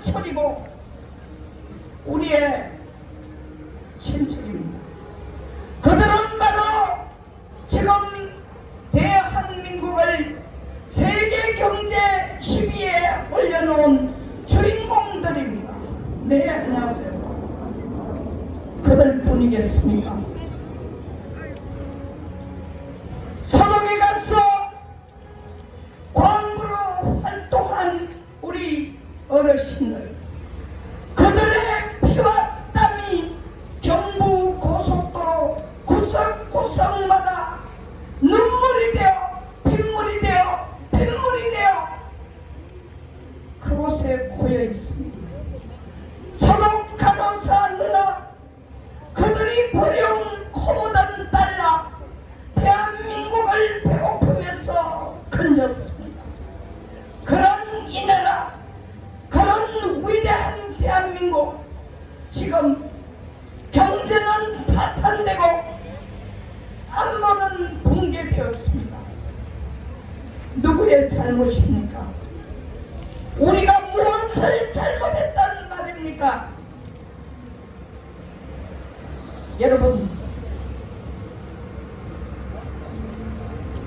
이상철이고 우리의 친척입니다. 그들은 바로 지금 대한민국을 세계 경제 10위에 올려놓은 주인공들입니다. 네, 안녕하세요. 그들 뿐이겠습니까? 서독에 가서 광부로 활동한 우리 어르신들 그들의 피와 땀이 경부 고속도로 구석구석마다 눈물이 되어 빗물이 되어 빗물이 되어 그곳에 고여 있습니다. 서독 간호사 누나 그들이 버려온 코모단 달러 대한민국을 배고프면서 건졌습니다. 그런 이 나라, 그런 위대한 대한민국, 지금 경제는 파탄되고 안보는 붕괴되었습니다. 누구의 잘못입니까? 우리가 무엇을 잘못했다는 말입니까? 여러분,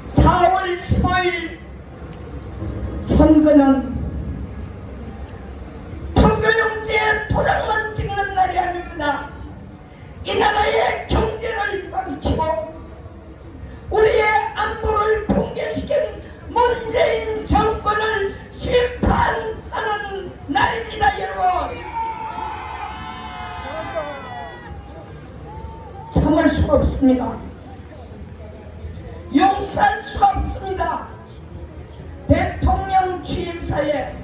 4월 15일 선거는 투표용지에 도장만 찍는 날이 아닙니다. 이 나라의 경제를 망치고 우리의 안보를 붕괴시킨 문재인 정권을 심판하는 날입니다, 여러분. 참을 없습니다. 용서할 수가 없습니다. 대통령 취임사에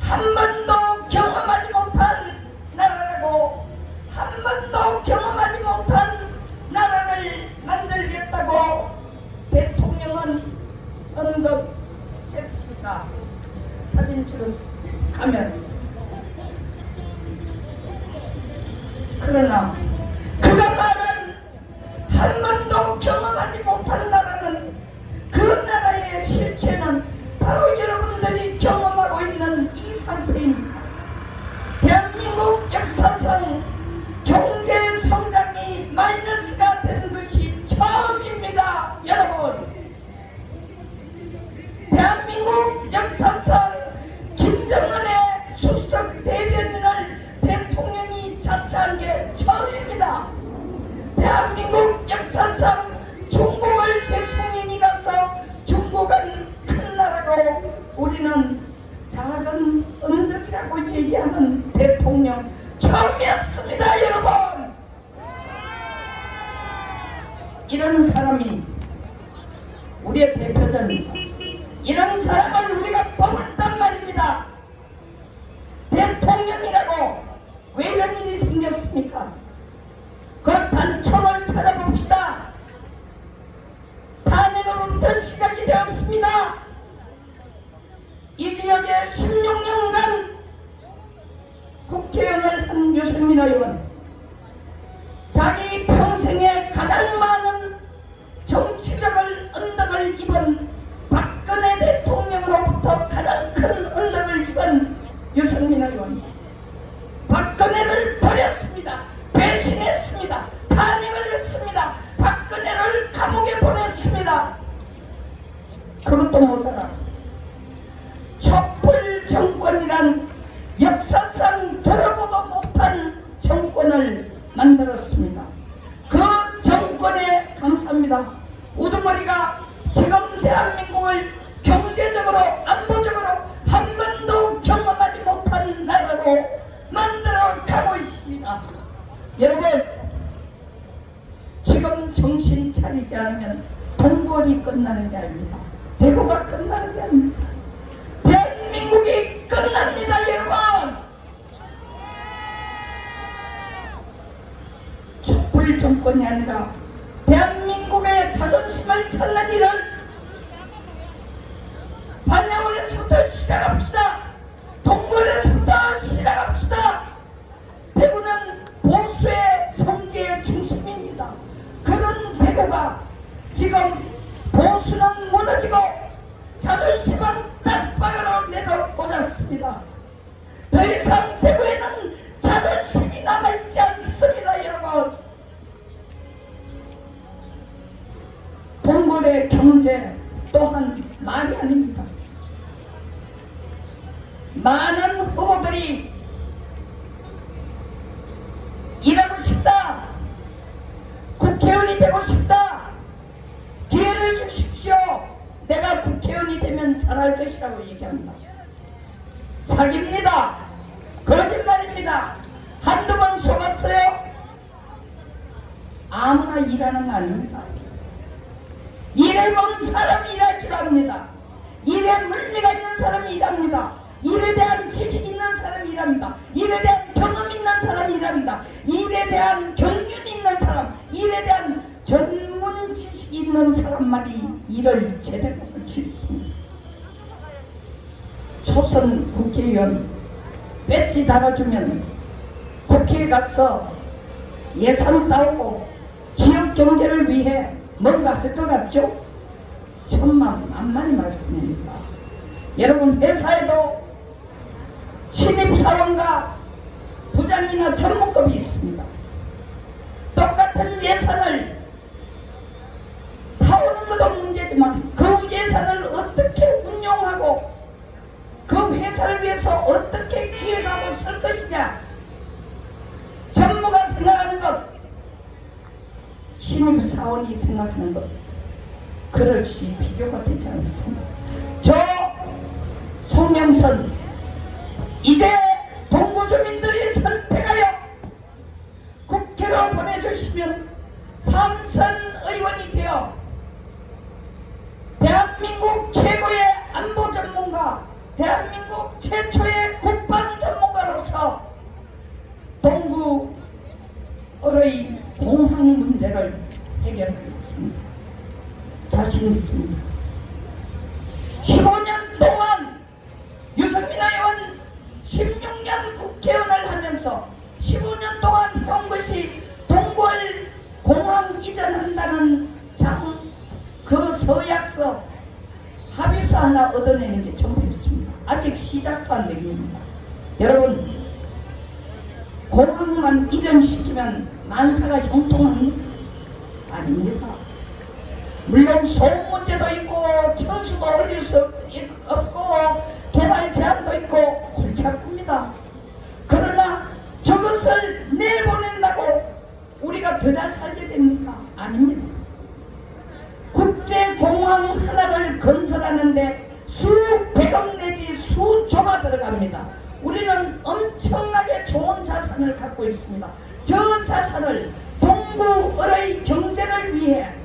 한 번도 경험하지 못한 나라라고 한 번도 경험하지 못한 나라를 만들겠다고 대통령은 언급했습니다. 사진 찍어서 가면 그러나 한 번도 경험하지 나라는 국회의원을 한 유승민 의원 자기 평생에 가장 많은 정치적 언덕을 입은 박근혜 대통령으로부터 가장 큰 언덕을 입은 유승민 의원 박근혜를 버렸습니다. 배신했습니다. 탄핵을 했습니다. 박근혜를 감옥에 보냈습니다. 그것도 모자 만들었습니다. 그 정권에 감사합니다. 우두머리가 지금 대한민국을 경제적으로 안보적으로 한 번도 경험하지 못한 나라로 만들어 가고 있습니다. 여러분 지금 정신 차리지 않으면 동벌이 끝나는 게 아닙니다. 대구가 끝나는 게 아닙니다. 대한민국이 끝납니다, 여러분. 촛불 정권이 아니라 대한민국의 자존심을 찾는 일은 반야원에서부터 시작합시다. 많은 후보들이 일하고 싶다 국회의원이 되고 싶다 기회를 주십시오 내가 국회의원이 되면 잘할 것이라고 얘기합니다 사기입니다. 거짓말입니다. 한두 번 속았어요. 아무나 일하는 거 아닙니다. 일해본 사람이 일할 줄 압니다. 일에 물리가 있는 사람이 일합니다. 일에 대한 지식 있는 사람이 일합니다. 일에 대한 경험 있는 사람이 일합니다. 일에 대한 경륜 있는 사람, 일에 대한 전문 지식이 있는 사람만이 일을 제대로 할 수 있습니다. 초선 국회의원 배지 달아주면 국회에 가서 예산 따오고 지역 경제를 위해 뭔가 할 것 같죠? 천만 만만히 말씀입니다. 여러분 회사에도 신입사원과 부장이나 전문급이 있습니다. 똑같은 예산을 타오는 것도 문제지만 자신 있습니다. 15년 동안 유승민아 의원 16년 국회의원을 하면서 15년 동안 해온 것이 동굴 공항 이전한다는 장, 그 서약서 합의서 하나 얻어내는 게 전부였습니다. 아직 시작도 안 됩니다. 여러분, 공항만 이전시키면 만사가 형통합니까? 아닙니다. 물론 소음 문제도 있고 청수도 올릴 수 없고 개발 제한도 있고 골치 아픕니다. 그러나 저것을 내보낸다고 우리가 더 잘 살게 됩니까? 아닙니다. 국제공항 하나를 건설하는데 수백억 내지 수조가 들어갑니다. 우리는 엄청나게 좋은 자산을 갖고 있습니다. 저 자산을 동구의 경제를 위해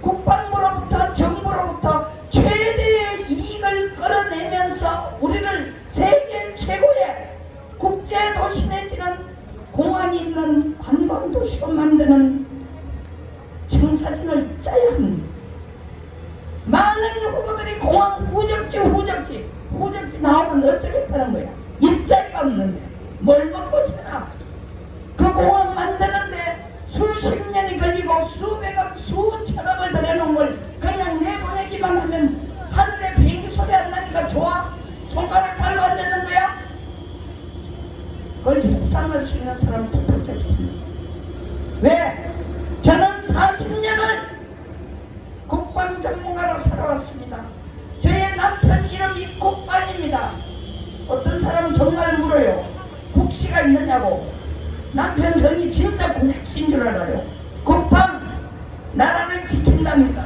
국방부로부터 정부로부터 최대의 이익을 끌어내면서 우리를 세계 최고의 국제 도시 내지는 공안이 있는 관광 도시로 만드는 청사진을 짜야 합니다. 많은 후보들이 공항 후적지 후적지 후적지 나오면 어쩌겠다는 거야. 일자리가 없는데 뭘 먹고 사나? 그 공항 만드는데 수십 년이 걸리고 수백억 수천억을 들여놓은 걸 그냥 내보내기만 하면 하늘에 비행기 소리 안 나니까 좋아? 손가락 발로 앉았는 거야? 그걸 협상할 수 있는 사람은 첫 번째 없습니다. 왜? 저는 40년을 국방 전문가로 살아왔습니다. 저의 남편 이름이 국방입니다. 어떤 사람은 정말 물어요. 국시가 있느냐고. 남편 성이 진짜 국시인 줄 알아요. 국방, 나라를 지킨답니다.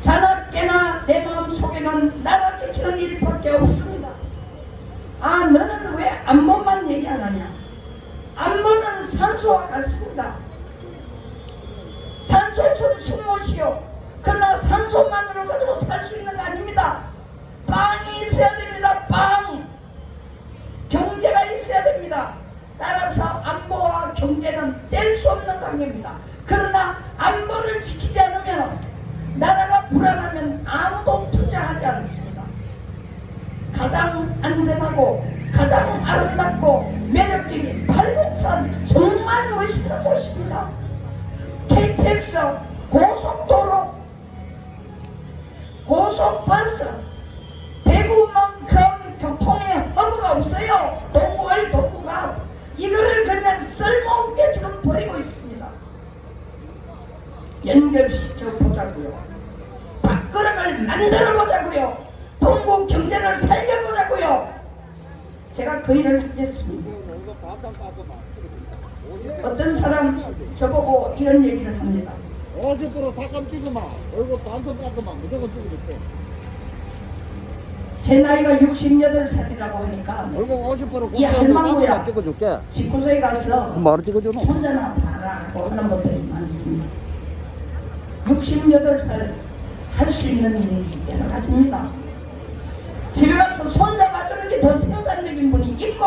자나깨나 내 마음 속에는 나라 지키는 일밖에 없습니다. 아, 너는 왜 안보만 얘기 안 하냐? 안보는 산소와 같습니다. 산소 없으면 숨못쉬요 그러나 산소만으로 가지고 살 수 있는 거 아닙니다. 빵이 있어야 됩니다. 빵. 경제가 있어야 됩니다. 따라서 안보와 경제는 뗄 수 없는 관계입니다. 그러나 안보를 지키지 않으면 나라가 불안하면 아무도 투자하지 않습니다. 가장 안전하고 가장 아름답고 매력적인 팔목산 정말 멋있는 곳입니다. KTX 고속도로 고속버스 대구만큼 교통에 허브가 없어요. 동구월 동구가 이거를 그냥 쓸모없게 지금 버리고 있습니다. 연결시켜 보자고요. 밥그릇을 만들어 보자고요. 동구 경제를 살려보자고요. 제가 그 일을 하겠습니다. 어떤 사람 저보고 이런 얘기를 합니다. 50% 삭감 찍으면 얼굴 반성 깎으면 무조건 찍어줄게. 제 나이가 68살이라고 하니까 얼굴 50%이 할망구야. 깎으면 찍어줄게. 집구석에 가서 말을 찍어주노? 손자나 봐라 그런 것들이 많습니다. 68살 할 수 있는 일이 여러 가지입니다. 집에 가서 손자 봐주는 게 더 생산적인 분이 있고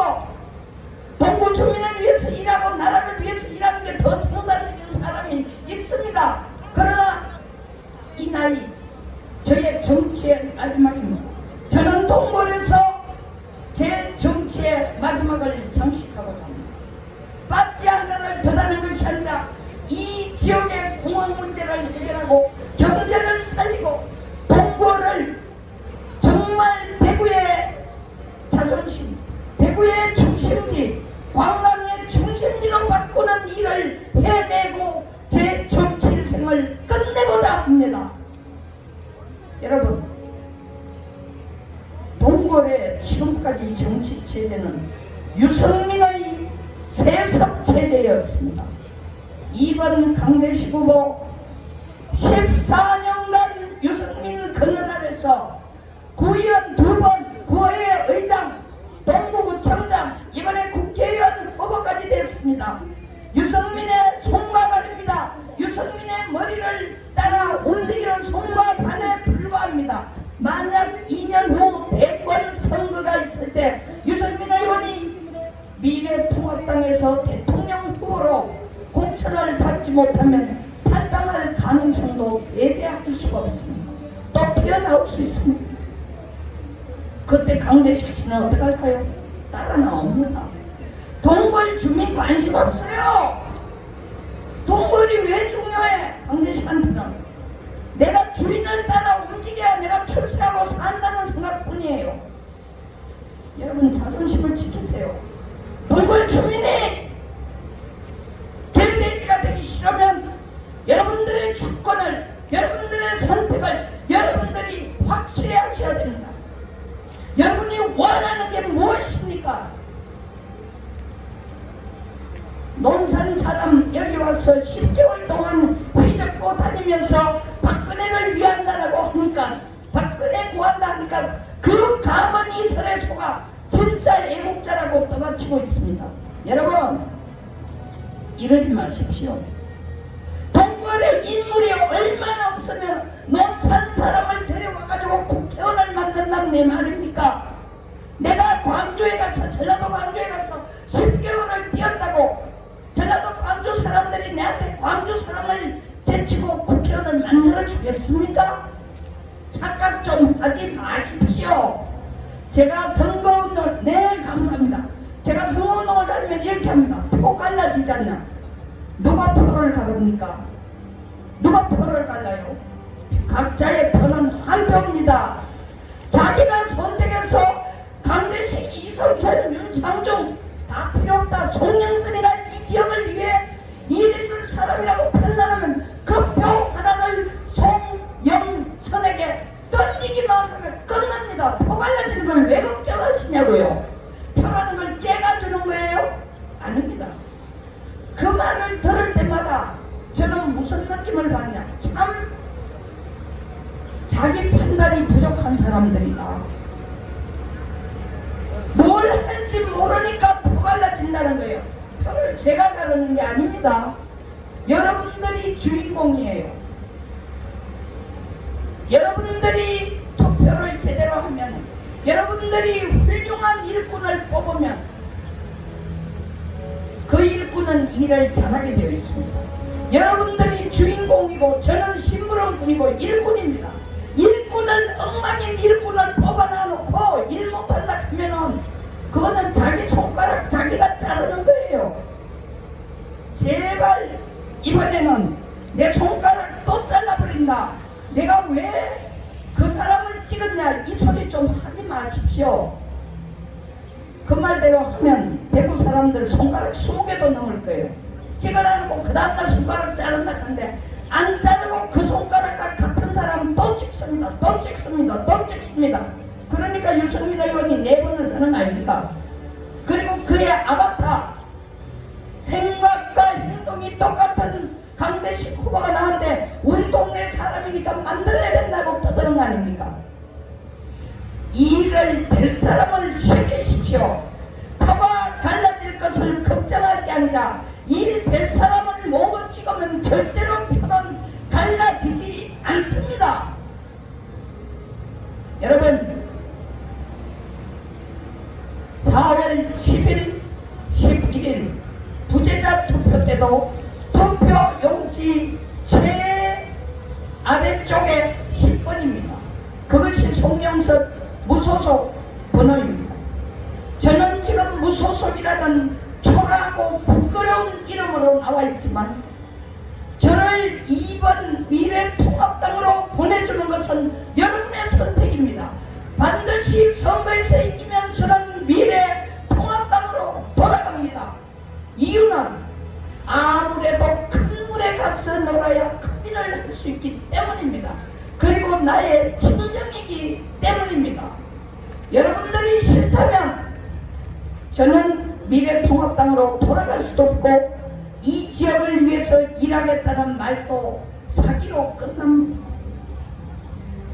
동구 주민을 위해서 일하고 나라를 위해서 일하는 게 더 생산적인 사람이 있습니다. 그러나 이 나이 저의 정치의 마지막입니다. 저는 동굴에서 제 정치의 마지막을 장식하고자 합니다. 빠지 하나를 더 다는 것이 아니라 이 지역의 공항 문제를 해결하고 경제를 살리고 동구를 정말 대구의 자존심, 대구의 중심지, 관광의 중심지로 바꾸는 일을 해내고 제 정치 인생을 끝내고자 합니다. 여러분, 동골의 지금까지 정치 체제는 유승민의 세습 체제였습니다. 이번 강대식 후보 14년간 유승민 그늘 아래서 구의원 두 번, 구의회 동구구청장, 이번에 국회의원 후보까지 됐습니다. 유승민의 손과 발입니다. 유승민의 머리를 따라 움직이는 발에 불과합니다. 만약 2년 후 대권 선거가 있을 때 유승민 의원이 미래통합당에서 대통령 후보로 공천을 받지 못하면 탈당할 가능성도 배제할 수가 없습니다. 또 튀어나올 수 있습니다. 그때 강대식 씨는 어떻게 할까요? 따라 나옵니다. 동굴 주민 관심 없어요. 동굴이 왜 중요해? 강대식한테는. 내가 주인을 따라 움직여야 내가 출세하고 산다는 생각뿐이에요. 여러분 자존심을 지키세요. 동굴 주민이 개돼지가 되기 싫으면 여러분들의 주권을 여러분들의 선택을 여러분들이 확실히 하셔야 됩니다. 여러분이 원하는 게 무엇입니까? 논산 사람 여기 와서 10개월 동안 휘젓고 다니면서 박근혜를 위한다라고 하니까 박근혜 구한다 하니까 그 감은 이설의 소가 진짜 애국자라고 떠받치고 있습니다. 여러분 이러지 마십시오. 동굴에 인물이 얼마나 없으면 논산 사람을 데려가가지고 국회의원을 만든다는 내 말입니까? 내가 광주에 가서 전라도 광주에 가서 10개월을 뛰었다고 전라도 광주 사람들이 내한테 광주 사람을 제치고 국회의원을 만들어 주겠습니까? 착각 좀 하지 마십시오. 제가 선거운동 네 감사합니다. 제가 선거운동을 다니면 이렇게 합니다. 표 갈라지지 않냐? 누가 표를 가릅니까? 누가 표를 갈라요? 각자의 표는 한 표입니다. 자기가 선택해서 강대식, 이성철, 윤창중 다 필요 없다. 송영선이가 이 지역을 위해 일해줄 사람이라고 판단하면 그 표 하나를 송영선에게 던지기만 하면 끝납니다. 표 갈라지는 걸 왜 걱정하시냐고요. 표라는 걸 제가 주는 거예요? 아닙니다. 그 말을 들을 때마다 저는 무슨 느낌을 받냐. 참 자기 판단이 부족한 사람들이다. 뭘 할지 모르니까 표 갈라진다는 거예요. 표를 제가 가르는 게 아닙니다. 여러분들이 주인공이에요. 여러분들이 투표를 제대로 하면 여러분들이 훌륭한 일꾼을 뽑으면 그 일꾼은 일을 잘하게 되어 있습니다. 여러분들이 주인 공이고 저는 심부름꾼이고 일꾼입니다. 일꾼은 엉망인 일꾼을 뽑아놔놓고 일 못한다 하면은 그거는 자기 손가락 자기가 자르는 거예요. 제발 이번에는 내 손가락 또 잘라버린다. 내가 왜 그 사람을 찍었냐 이 소리 좀 하지 마십시오. 그 말대로 하면 대구 사람들 손가락 20개도 넘을 거예요. 찍어놔놓고 그 다음날 손가락 자른다 한데 안 자르고 그 손가락과 같은 사람 또 찍습니다. 또 찍습니다. 또 찍습니다. 그러니까 유승민 의원이 네 번을 하는 거 아닙니까? 그리고 그의 아바타 생각과 행동이 똑같은 강대식 후보가 나한테 우리 동네 사람이니까 만들어야 된다고 떠드는 거 아닙니까? 일을 될 사람을 시키십시오. 표가 갈라질 것을 걱정할 게 아니라 일될 사람을 모두 찍으면 절대로 표는 갈라지지 않습니다. 여러분 4월 10일, 11일 부재자 투표 때도 투표 용지 최 아래쪽에 10번입니다. 그것이 송영석 무소속 번호입니다. 저는 지금 무소속이라는 초라하고 부끄러운 이름으로 나와 있지만 저를 2번 미래통합당으로 보내주는 것은 여러분의 선택입니다. 반드시 선거에서 이기면 저는 미래통합당으로 돌아갑니다. 이유는 아무래도 큰 물에 가서 놀아야 큰 일을 할 수 있기 때문입니다. 그리고 나의 친정이기 때문입니다. 여러분들이 싫다면 저는 미래통합당으로 돌아갈 수도 없고 이 지역을 위해서 일하겠다는 말도 사기로 끝납니다.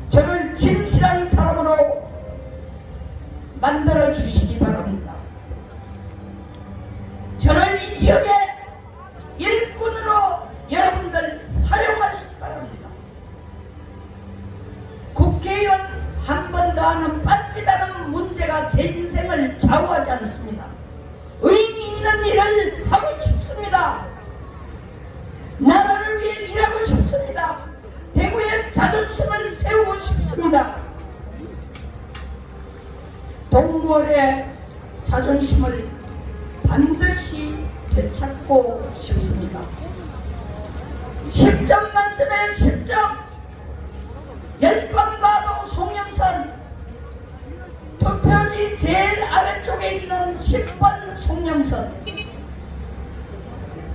저를 진실한 사람으로 만들어 주시기 바랍니다. 저를 이 지역의 일꾼으로 여러분들 활용하시기 바랍니다. 국회의원 한 번 더 하는 빠지다는 문제가 제 인생을 좌우하지 않습니다. 있는 일을 하고 싶습니다. 나라를 위해 일하고 싶습니다. 대구의 자존심을 세우고 싶습니다. 동물의 자존심을 반드시 되찾고 싶습니다. 10점 만점에 10점 10번 봐도 송영선 투표지 제일 아래쪽에 있는 10번 송영선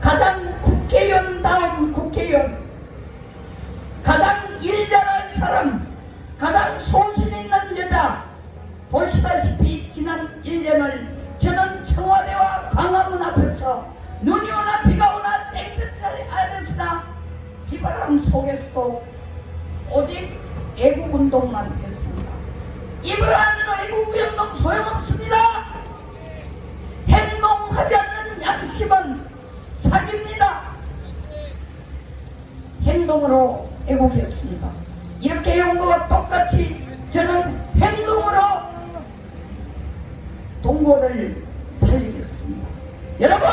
가장 국회의원다운 국회의원 가장 일 잘할 사람 가장 소신 있는 여자 보시다시피 지난 1년을 저는 청와대와 광화문 앞에서 눈이 오나 비가 오나 땡볕을 아래서나 비바람 속에서도 오직 애국운동만. 입으로 하는 애국운동 소용없습니다. 행동하지 않는 양심은 사기입니다. 행동으로 애국했습니다. 이렇게 해온 것과 똑같이 저는 행동으로 동고를 살리겠습니다. 여러분